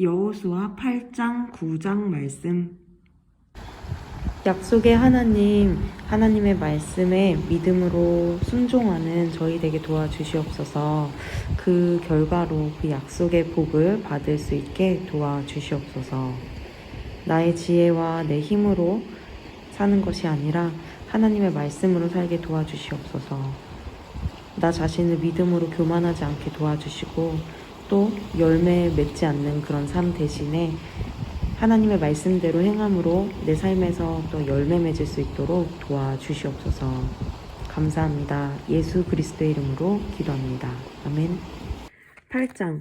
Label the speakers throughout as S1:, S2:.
S1: 여호수아 8장 9장 말씀 약속의 하나님, 하나님의 말씀에 믿음으로 순종하는 저희에게 도와주시옵소서. 그 결과로 그 약속의 복을 받을 수 있게 도와주시옵소서. 나의 지혜와 내 힘으로 사는 것이 아니라 하나님의 말씀으로 살게 도와주시옵소서. 나 자신을 믿음으로 교만하지 않게 도와주시고 또 열매 맺지 않는 그런 삶 대신에 하나님의 말씀대로 행함으로 내 삶에서 또 열매 맺을 수 있도록 도와주시옵소서. 감사합니다. 예수 그리스도의 이름으로 기도합니다. 아멘. 8장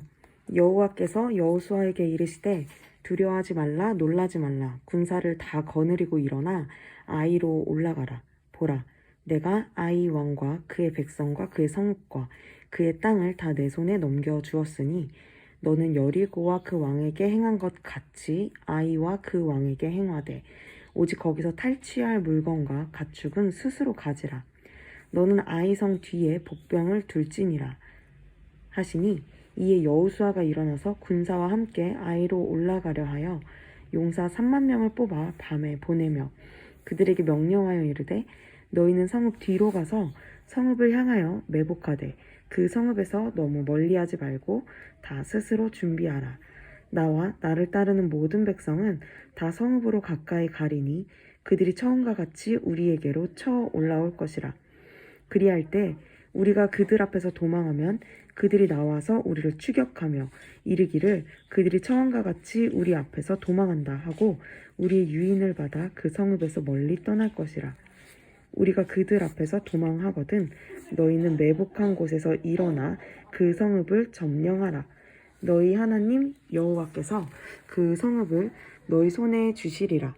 S1: 여호와께서 여호수아에게 이르시되 두려워하지 말라 놀라지 말라 군사를 다 거느리고 일어나 아이로 올라가라 보라 내가 아이 왕과 그의 백성과 그의 성읍과 그의 땅을 다 내 손에 넘겨 주었으니 너는 여리고와 그 왕에게 행한 것 같이 아이와 그 왕에게 행하되 오직 거기서 탈취할 물건과 가축은 스스로 가지라. 너는 아이성 뒤에 복병을 둘지니라. 하시니 이에 여우수아가 일어나서 군사와 함께 아이로 올라가려 하여 용사 3만 명을 뽑아 밤에 보내며 그들에게 명령하여 이르되 너희는 성읍 뒤로 가서 성읍을 향하여 매복하되 그 성읍에서 너무 멀리하지 말고 다 스스로 준비하라. 나와 나를 따르는 모든 백성은 다 성읍으로 가까이 가리니 그들이 처음과 같이 우리에게로 쳐 올라올 것이라. 그리할 때 우리가 그들 앞에서 도망하면 그들이 나와서 우리를 추격하며 이르기를 그들이 처음과 같이 우리 앞에서 도망한다 하고 우리의 유인을 받아 그 성읍에서 멀리 떠날 것이라. 우리가 그들 앞에서 도망하거든 너희는 매복한 곳에서 일어나 그 성읍을 점령하라. 너희 하나님 여호와께서 그 성읍을 너희 손에 주시리라.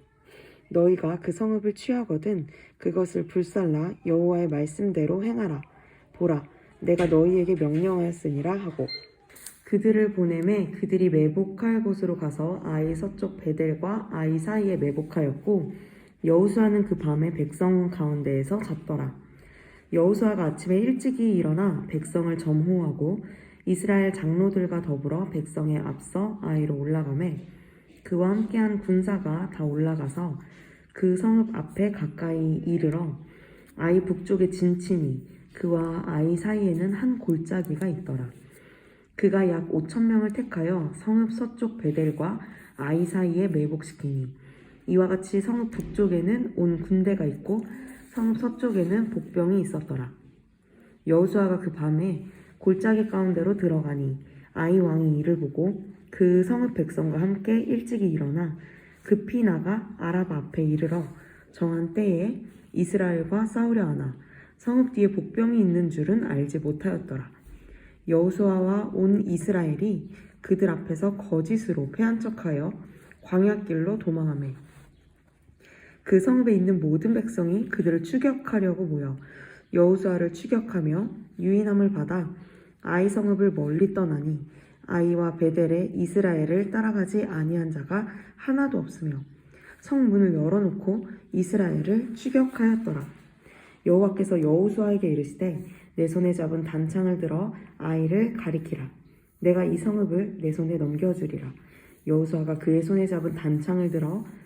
S1: 너희가 그 성읍을 취하거든 그것을 불살라 여호와의 말씀대로 행하라. 보라, 내가 너희에게 명령하였으니라 하고 그들을 보내매 그들이 매복할 곳으로 가서 아이 서쪽 베델과 아이 사이에 매복하였고 여우수아는 그 밤에 백성 가운데에서 잤더라. 여우수아가 아침에 일찍이 일어나 백성을 점호하고 이스라엘 장로들과 더불어 백성에 앞서 아이로 올라가매 그와 함께한 군사가 다 올라가서 그 성읍 앞에 가까이 이르러 아이 북쪽에 진치니 그와 아이 사이에는 한 골짜기가 있더라. 그가 약 5천 명을 택하여 성읍 서쪽 베델과 아이 사이에 매복시키니 이와 같이 성읍 북쪽에는 온 군대가 있고 성읍 서쪽에는 복병이 있었더라. 여호수아가 그 밤에 골짜기 가운데로 들어가니 아이 왕이 이를 보고 그 성읍 백성과 함께 일찍이 일어나 급히 나가 아라바 앞에 이르러 정한 때에 이스라엘과 싸우려 하나 성읍 뒤에 복병이 있는 줄은 알지 못하였더라. 여호수아와 온 이스라엘이 그들 앞에서 거짓으로 패한 척하여 광야길로 도망하매 그 성읍에 있는 모든 백성이 그들을 추격하려고 모여 여호수아를 추격하며 유인함을 받아 아이 성읍을 멀리 떠나니 아이와 베델에 이스라엘을 따라가지 아니한 자가 하나도 없으며 성문을 열어놓고 이스라엘을 추격하였더라. 여호와께서 여호수아에게 이르시되 내 손에 잡은 단창을 들어 아이를 가리키라. 내가 이 성읍을 내 손에 넘겨주리라. 여호수아가 그의 손에 잡은 단창을 들어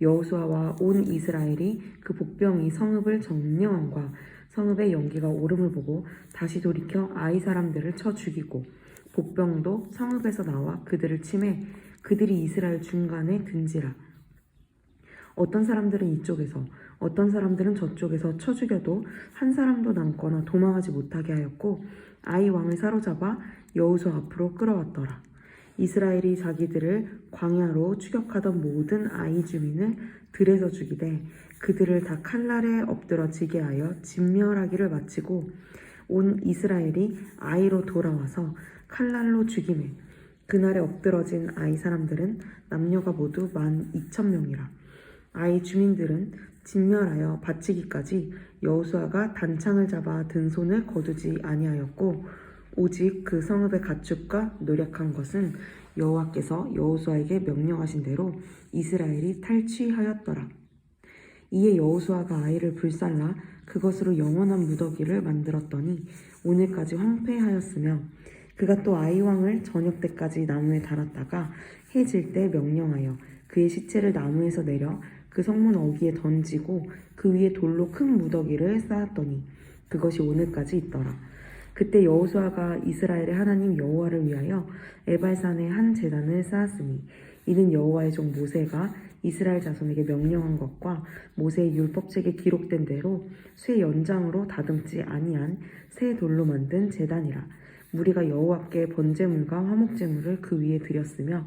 S1: 여호수아와 온 이스라엘이 그 복병이 성읍을 점령함과 성읍의 연기가 오름을 보고 다시 돌이켜 아이 사람들을 쳐 죽이고 복병도 성읍에서 나와 그들을 침해 그들이 이스라엘 중간에 든지라 어떤 사람들은 이쪽에서 어떤 사람들은 저쪽에서 쳐 죽여도 한 사람도 남거나 도망하지 못하게 하였고 아이 왕을 사로잡아 여호수 앞으로 끌어왔더라. 이스라엘이 자기들을 광야로 추격하던 모든 아이 주민을 들에서 죽이되 그들을 다 칼날에 엎드러 지게 하여 진멸하기를 마치고 온 이스라엘이 아이로 돌아와서 칼날로 죽임에 그날에 엎드러진 아이 사람들은 남녀가 모두 만 이천 명이라. 아이 주민들은 진멸하여 바치기까지 여호수아가 단창을 잡아 등손을 거두지 아니하였고 오직 그 성읍의 가축과 노력한 것은 여호와께서 여호수아에게 명령하신 대로 이스라엘이 탈취하였더라. 이에 여호수아가 아이를 불살라 그것으로 영원한 무더기를 만들었더니 오늘까지 황폐하였으며 그가 또 아이 왕을 저녁 때까지 나무에 달았다가 해질 때 명령하여 그의 시체를 나무에서 내려 그 성문 어귀에 던지고 그 위에 돌로 큰 무더기를 쌓았더니 그것이 오늘까지 있더라. 그때 여호수아가 이스라엘의 하나님 여호와를 위하여 에발산에 한 제단을 쌓았으니 이는 여호와의 종 모세가 이스라엘 자손에게 명령한 것과 모세의 율법책에 기록된 대로 쇠 연장으로 다듬지 아니한 새 돌로 만든 제단이라. 무리가 여호와께 번제물과 화목제물을 그 위에 드렸으며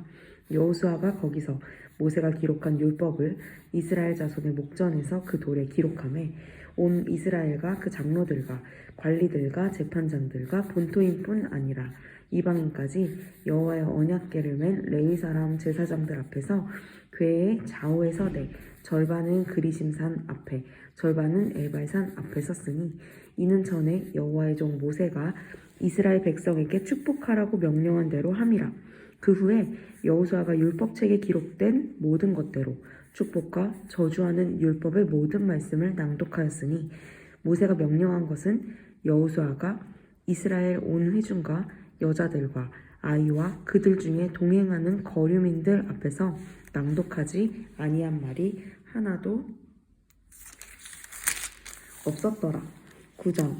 S1: 여호수아가 거기서 모세가 기록한 율법을 이스라엘 자손의 목전에서 그 돌에 기록함에 온 이스라엘과 그 장로들과 관리들과 재판장들과 본토인뿐 아니라 이방인까지 여호와의 언약궤를 맨 레위 사람 제사장들 앞에서 궤의 좌우에 서되 절반은 그리심산 앞에 절반은 에발산 앞에 섰으니 이는 전에 여호와의 종 모세가 이스라엘 백성에게 축복하라고 명령한 대로 함이라 그 후에 여호수아가 율법책에 기록된 모든 것대로 축복과 저주하는 율법의 모든 말씀을 낭독하였으니 모세가 명령한 것은 여호수아가 이스라엘 온 회중과 여자들과 아이와 그들 중에 동행하는 거류민들 앞에서 낭독하지 아니한 말이 하나도 없었더라. 9장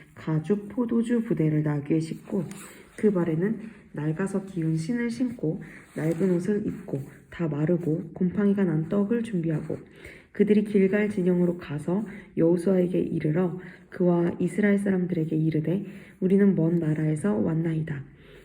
S1: 가죽 포도주 부대를 나귀에 싣고 그 발에는 낡아서 기운 신을 신고 낡은 옷을 입고 다 마르고 곰팡이가 난 떡을 준비하고 그들이 길갈 진영으로 가서 여호수아에게 이르러 그와 이스라엘 사람들에게 이르되 우리는 먼 나라에서 왔나이다.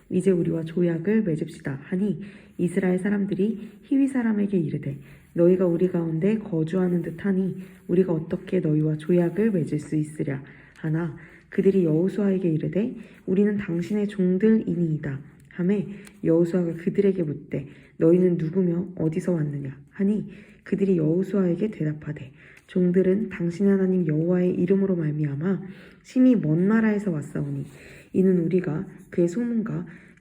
S1: 이제 우리와 조약을 맺읍시다 하니 이스라엘 사람들이 히위 사람에게 이르되 너희가 우리 가운데 거주하는 듯하니 우리가 어떻게 너희와 조약을 맺을 수 있으랴 하나 그들이 여호수아에게 이르되 우리는 당신의 종들이니이다. 하매 여호수아가 그들에게 묻되 너희는 누구며 어디서 왔느냐? 하니 그들이 여호수아에게 대답하되 종들은 당신 하나님 여호와의 이름으로 말미암아 심히 먼 나라에서 왔사오니 이는 우리가 그의 소문과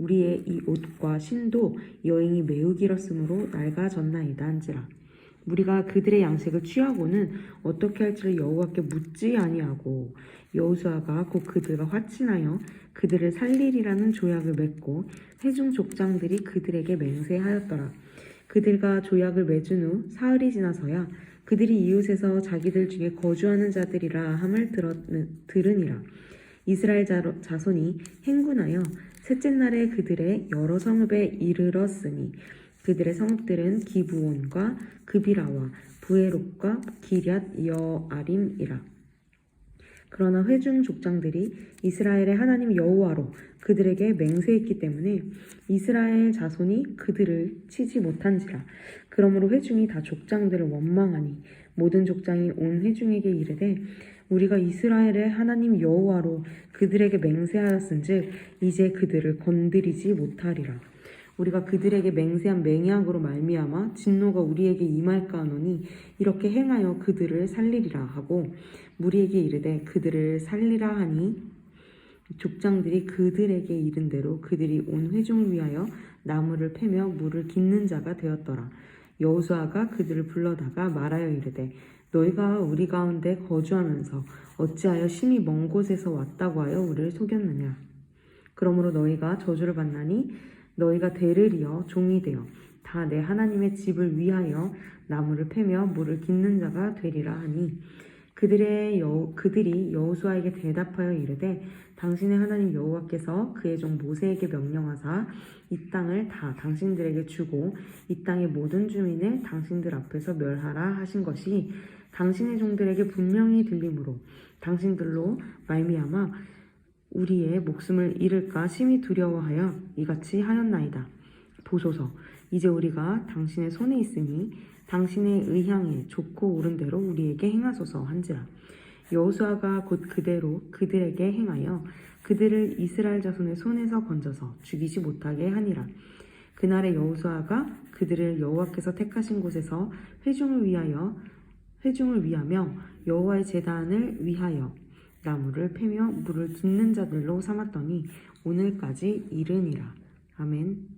S1: 우리의 이 옷과 신도 여행이 매우 길었으므로 낡아졌나이다 한지라. 우리가 그들의 양식을 취하고는 어떻게 할지를 여호와께 묻지 아니하고 여호수아가 곧 그들과 화친하여 그들을 살리리라는 조약을 맺고 회중 족장들이 그들에게 맹세하였더라. 그들과 조약을 맺은 후 사흘이 지나서야 그들이 이웃에서 자기들 중에 거주하는 자들이라 함을 들었, 들으니라 이스라엘 자- 자손이 행군하여 셋째 날에 그들의 여러 성읍에 이르렀으니 그들의 성읍들은 기브온과 그비라와 부에롯과 기럇 여아림이라. 그러나 회중 족장들이 이스라엘의 하나님 여호와로 그들에게 맹세했기 때문에 이스라엘 자손이 그들을 치지 못한지라. 그러므로 회중이 다 족장들을 원망하니 모든 족장이 온 회중에게 이르되 우리가 이스라엘의 하나님 여호와로 그들에게 맹세하였은즉 이제 그들을 건드리지 못하리라. 우리가 그들에게 맹세한 맹약으로 말미암아 진노가 우리에게 임할까 하노니 이렇게 행하여 그들을 살리리라 하고 무리에게 이르되 그들을 살리라 하니 족장들이 그들에게 이른 대로 그들이 온 회중을 위하여 나무를 패며 물을 깃는 자가 되었더라. 여호수아가 그들을 불러다가 말하여 이르되 너희가 우리 가운데 거주하면서 어찌하여 심히 먼 곳에서 왔다고 하여 우리를 속였느냐? 그러므로 너희가 저주를 받나니 너희가 대를 이어 종이 되어 다 내 하나님의 집을 위하여 나무를 패며 물을 깃는 자가 되리라 하니 그들의 여, 그들이 여호수아에게 대답하여 이르되 당신의 하나님 여호와께서 그의 종 모세에게 명령하사 이 땅을 다 당신들에게 주고 이 땅의 모든 주민을 당신들 앞에서 멸하라 하신 것이 당신의 종들에게 분명히 들림으로 당신들로 말미암아 우리의 목숨을 잃을까 심히 두려워하여 이같이 하였나이다. 보소서. 이제 우리가 당신의 손에 있으니 당신의 의향에 좋고 옳은 대로 우리에게 행하소서 한지라. 여호수아가 곧 그대로 그들에게 행하여 그들을 이스라엘 자손의 손에서 건져서 죽이지 못하게 하니라. 그날에 여호수아가 그들을 여호와께서 택하신 곳에서 회중을 위하여 회중을 위하며 여호와의 제단을 위하여 나무를 패며 물을 깃는 자들로 삼았더니 오늘까지 이르니라 아멘.